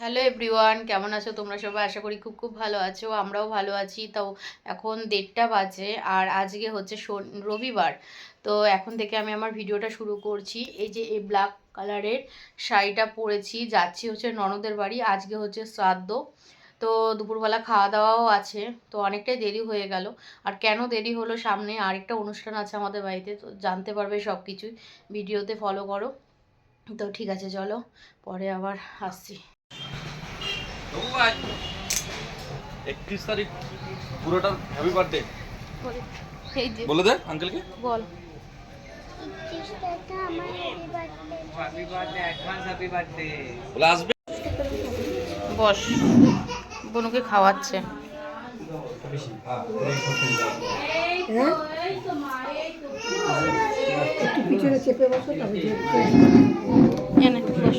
Hello everyone কেমন আছো তোমরা সবাই? আশা করি খুব খুব ভালো আছো, আমরাও ভালো আছি। তো এখন দেড়টা বাজে আর আজকে হচ্ছে রবিবার। তো এখন থেকে আমি আমার ভিডিওটা শুরু করছি। এই যে এই ব্ল্যাক কালারের শাড়িটা পরেছি, যাচ্ছি হচ্ছে ননদের বাড়ি, আজকে হচ্ছে শ্রাদ্ধ। তো দুপুরবেলা খাওয়া দাওয়াও আছে, তো অনেকটাই দেরি হয়ে গেল। আর কেন দেরি হলো সামনে আরেকটা অনুষ্ঠান আছে আমাদের বাড়িতে, তো জানতে পারবে সব কিছুই ভিডিওতে ফলো করো। তো ঠিক আছে, চলো, পরে আবার আসছি। একত্রিশ তারিখ পুরোটা হ্যাপি বার্থডে বলে দে আঙ্কেলকে বল। Happy birthday advance happy birthday বলে আসবে। বস বনুকে খাওয়াচ্ছে। পিছনে চেপে বসো তবে এনে বস।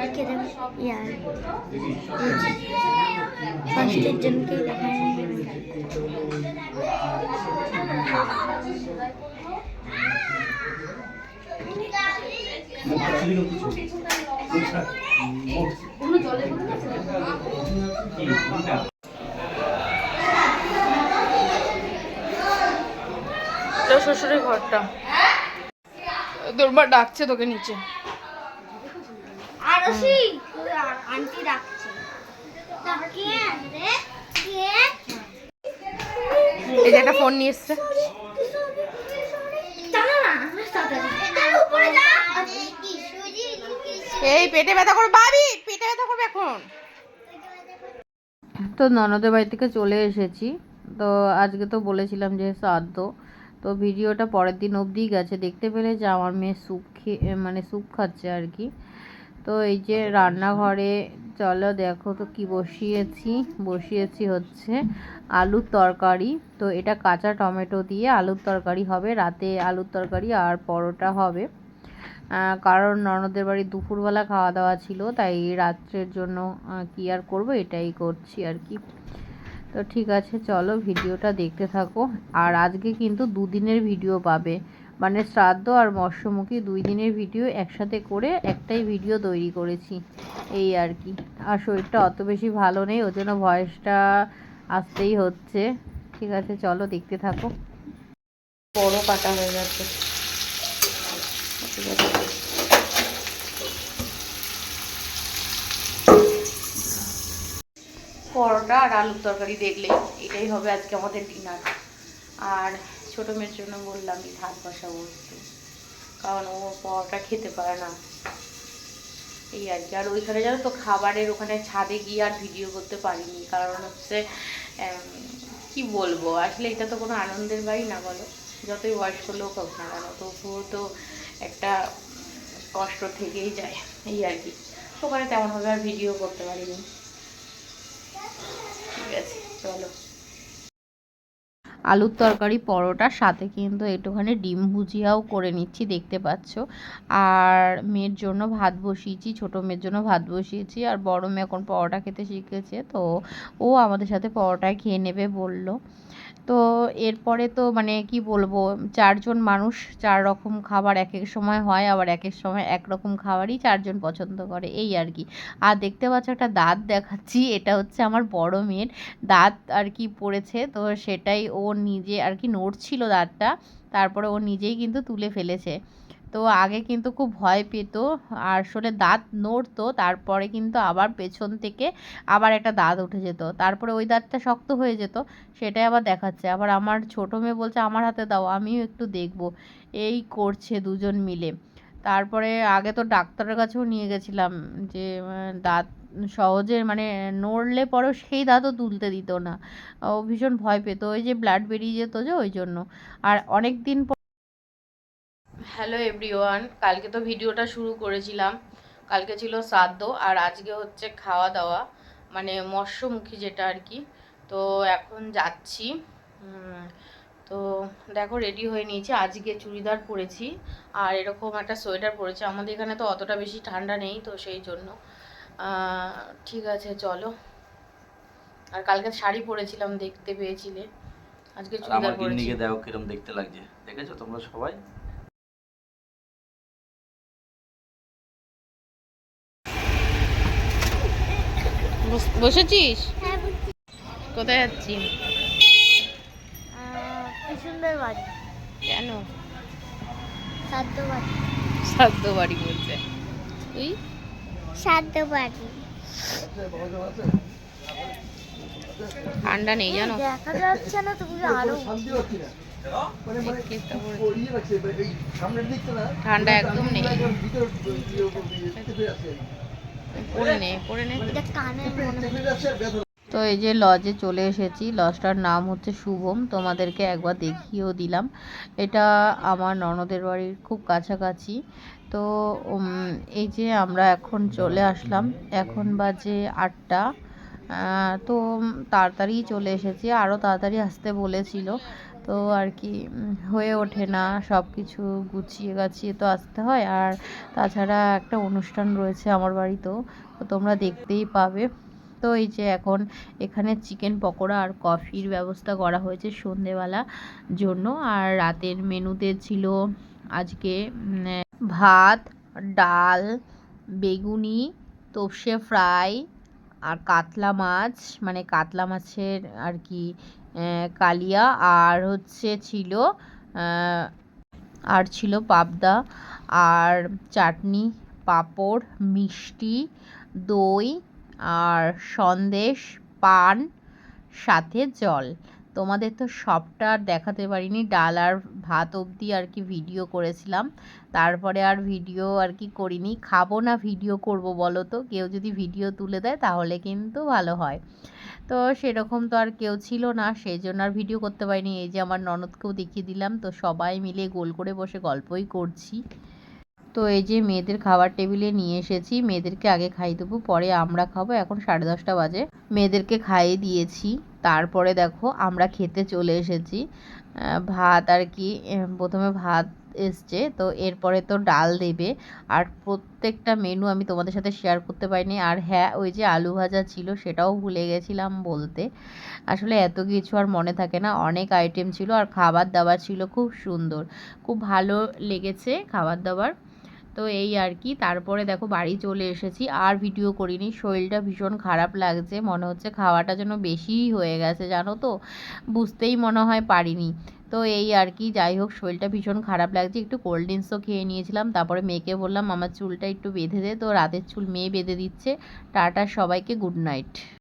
তাকিয়েছে তাকিয়েছে ফার্স্টের জনকে দেখায় তো শ্বশুরের ঘরটা। তোর মা ডাকছে তোকে নিচে। সেই আন্টি ডাকছে। এই যে একটা ফোন নিয়ে এসছে। এই পেটে ব্যথা করবে। বাবি পেটে ব্যথা করবে এখন। তো ননদের বাড়ি থেকে চলে এসেছি। তো আজকে তো বলেছিলাম যে শ্রাদ্ধ তো ভিডিওটা পরের দিন অবধিই গেছে। দেখতে পেলে যে আমার মেয়ে স্যুপ খেয়ে মানে স্যুপ খাচ্ছে আর কি। তো এই যে রান্নাঘরে চলো দেখো তো কি বসিয়েছি। বসিয়েছি হচ্ছে আলুর তরকারি। তো এটা কাঁচা টমেটো দিয়ে আলুর তরকারি হবে রাতে আলুর তরকারি আর পরোটা হবে। কারণ ননদের বাড়ি দুপুরবেলা খাওয়া দাওয়া ছিল তাই রাত্রের জন্য কি আর করব এটাই করছি আর কি। তো ঠিক আছে চলো ভিডিওটা দেখতে থাকো। আর আজকে কিন্তু দুদিনের ভিডিও পাবে। মানে শ্রাদ্ধ আর মৎস্যমুখী দুই দিনের ভিডিও একসাথে করে একটাই ভিডিও তৈরি করেছি, এই আর কি। আর শরীরটা অত বেশি ভালো নেই, ওই জন্য ভয়েসটা আসতেই হচ্ছে। ঠিক আছে, চলো দেখতে থাকো। বড় কাটা হয়ে যাচ্ছে পরোটা আর আলুর তরকারি দেখলেই, এটাই হবে আজকে আমাদের ডিনার আর ছোটো মেয়ের জন্য বললাম এই ভাত বসাবো একটু। কারণ ও পরোটা খেতে পারে না। এই আর কি। আর ওইখানে জানো তো খাবারের ওখানে ছাদে গিয়ে আর ভিডিও করতে পারিনি। কারণ হচ্ছে কি বলব? আসলে এটা তো কোনো আনন্দের বাড়ি না বলো। যতই বয়স্ক লোক হোক না কেন, তবুও তো একটা কষ্ট থেকেই যায়। এই আর কি। ওখানে তেমনভাবে আর ভিডিও করতে পারিনি। ঠিক আছে, চলো। আলুর তরকারি, পরোটার সাথে কিন্তু একটুখানি ডিম ভুজিয়াও করে নিচ্ছি, দেখতে পাচ্ছ। আর মেয়ের জন্য ভাত বসিয়েছি, ছোটো মেয়ের জন্য ভাত বসিয়েছি, আর বড় মেয়ে এখন পরোটা খেতে শিখেছে, তো ও আমাদের সাথে পরোটায় খেয়ে নেবে বলল। তো এরপরে তো মানে কি বলব, চারজন মানুষ, চার রকম খাবার এক এক সময় হয়, আবার এক এক সময় এক রকম খাবারই চারজন পছন্দ করে, এই আর কি। আর দেখতে পাচ্ছ একটা দাঁত দেখাচ্ছি, এটা হচ্ছে আমার বড় মেয়ের। দাঁত আর কি পড়েছে, তো সেটাই ও নিজে আর কি নড়ছিল দাঁতটা, তারপরে ও নিজেই কিন্তু তুলে ফেলেছে। তো আগে কিন্তু খুব ভয় পেত। আর আসলে দাঁত নড়তো, তারপরে কিন্তু আবার পেছন থেকে আবার একটা দাঁত উঠে যেত। তারপরে ওই দাঁতটা শক্ত হয়ে যেত, সেটাই আবার দেখাচ্ছে। আবার আমার ছোটো মেয়ে বলছে, আমার হাতে দাও, আমিও একটু দেখব। এই করছে দুজন মিলে। তারপরে আগে তো ডাক্তারের কাছেও নিয়ে গেছিলাম যে দাঁত সহজে মানে নড়লে পরেও সেই দাঁতও তুলতে দিত না। ও ভীষণ ভয় পেত। ওই যে ব্লাড বেরিয়ে যেত যে, ওই জন্য। আর অনেক দিন পর হ্যালো এভরিওয়ান কালকে তো ভিডিওটা শুরু করেছিলাম। কালকে ছিল শ্রাদ্ধ আর আজকে হচ্ছে খাওয়া দাওয়া মানে মৎস্যমুখী যেটা আর কি। তো এখন যাচ্ছি। তো দেখো রেডি হয়ে নিয়েছি। আজকে চুড়িদার পরেছি আর এরকম একটা সোয়েটার পরেছি। আমাদের এখানে তো অতটা বেশি ঠান্ডা নেই তো সেই জন্য। ঠিক আছে চলো। আর কালকে শাড়ি পরেছিলাম দেখতে পেয়েছিলে। আজকে চুড়িদার আমার পরেছি। দেখো কিরম দেখতে লাগছে। দেখেছ তোমরা সবাই? বসেছিস? হ্যাঁ কোথায় যাচ্ছি সুন্দর বাড়ি। কেন? সাদ্য বাড়ি। বাড়ি বলছে। তুই? সাদ্য বাড়ি। ঠান্ডা নেই জানো? দেখা যাচ্ছে না তুমি আরও। ঠান্ডা একদম নেই। তো এই যে লজে চলে এসেছি। লজটার নাম হচ্ছে শুভম। তোমাদেরকে একবার দেখিয়েও দিলাম। এটা আমার ননদের বাড়ির খুব কাছাকাছি। তো এই যে আমরা এখন চলে আসলাম। এখন বাজে আটটা। তো তাড়াতাড়ি চলে এসেছি। আরও তাড়াতাড়ি আসতে বলেছিল। তো আর কি হয়ে ওঠে না সব কিছু গুছিয়ে গাছিয়ে তো আসতে হয়। আর তাছাড়া একটা অনুষ্ঠান রয়েছে আমার বাড়িতেও, তো তোমরা দেখতেই পাবে। তো এই যে এখন এখানে চিকেন পকোড়া আর কফির ব্যবস্থা করা হয়েছে সন্ধেবেলা জন্য। আর রাতের মেনুতে ছিল আজকে ভাত, ডাল, বেগুনি, তোপসে ফ্রাই আর কাতলা মাছ মানে কাতলা মাছের আর কি কালিয়া আর হচ্ছে ছিল আর ছিল পাবদা, আর চাটনি, পাঁপড়, মিষ্টি, দই, আর সন্দেশ, পান, সাথে জল। তোমাদের তো সবটা আর দেখাতে পারিনি। ডাল আর ভাত অবধি আর কি ভিডিও করেছিলাম। তারপরে আর ভিডিও আর কি করিনি। খাব না ভিডিও করব বলো তো? কেউ যদি ভিডিও তুলে দেয় তাহলে কিন্তু ভালো হয়। তো সেরকম তো আর কেউ ছিল না সেই জন্য আর ভিডিও করতে পারিনি। এই যে আমার ননদকেও দেখিয়ে দিলাম। তো সবাই মিলে গোল করে বসে গল্পই করছি। তো এই যে মেয়েদের খাবার টেবিলে নিয়ে এসেছি। মেয়েদেরকে আগে খাইয়ে দেবো, পরে আমরা খাব। এখন সাড়ে দশটা বাজে। মেয়েদেরকে খাইয়ে দিয়েছি। তারপরে দেখো আমরা খেতে চলে এসেছি। ভাত আর কি প্রথমে ভাত এসছে, তো এরপরে তো ডাল দেবে। আর প্রত্যেকটা মেনু আমি তোমাদের সাথে শেয়ার করতে পারিনি। আর হ্যাঁ ওই যে আলু ভাজা ছিল সেটাও ভুলে গেছিলাম বলতে। আসলে এত কিছু আর মনে থাকে না, অনেক আইটেম ছিল আর খাবার দাবার ছিল, খুব সুন্দর। খুব ভালো লেগেছে খাবার দাবার। তো এই আর কি। তারপরে দেখো বাড়ি চলে এসেছি, আর ভিডিও করিনি। শরীরটা ভীষণ খারাপ লাগছে, মনে হচ্ছে খাওয়াটা যেন বেশিই হয়ে গেছে, জানো তো? বুঝতেই মনে হয় পারিনি। তো এই আর কি, যাই হোক, শরীরটা ভীষণ খারাপ লাগছে। একটু কোল্ড ড্রিঙ্কসও খেয়ে নিয়েছিলাম, তারপরে মেয়েকে বললাম, আমার চুলটা একটু বেঁধে দে। তো রাতের চুল মেয়ে বেঁধে দিচ্ছে। টাটা, সবাইকে গুড নাইট